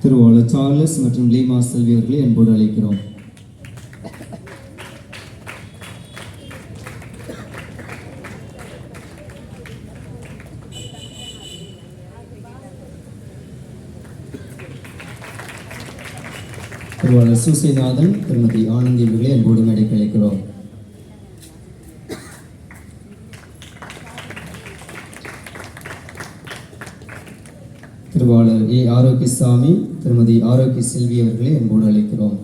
திருவாளர் சார்லஸ் மற்றும் லீமா செல்வி அவர்களை அன்போடு அழைக்கிறோம். திருவாளர் சூசைநாதன் திருமதி ஆனந்தி அவர்களை அன்போடு மேடைக்கு அழைக்கிறோம் திருவாளர் ஏ. ஆரோக்கியசாமி திருமதி ஆரோக்கிய செல்வி அவர்களை அன்போடு அழைக்கிறோம்.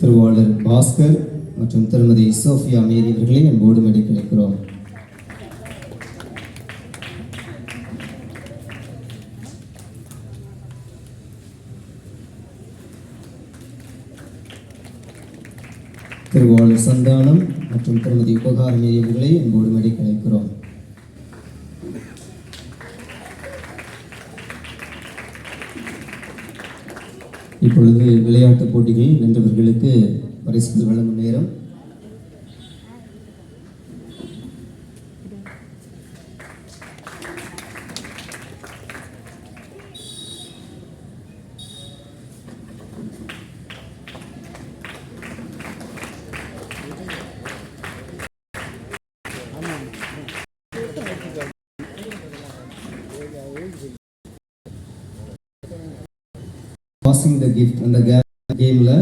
திருவாளர் பாஸ்கர் மற்றும் திருமதி சோஃபியா மேரி அவர்களை அன்போடு மேடைக்கு திருவாளர் சந்தானம் மற்றும் திருமதி உபகார மேரி அவர்களை அன்போடு மேடைக்கு அழைக்கிறோம் இப்பொழுது விளையாட்டுப் போட்டிகளில் வென்றவர்களுக்கு பரிசுகள் வழங்கும் நேரம். பாசிங் த கிஃப்ட் அந்த கேமில்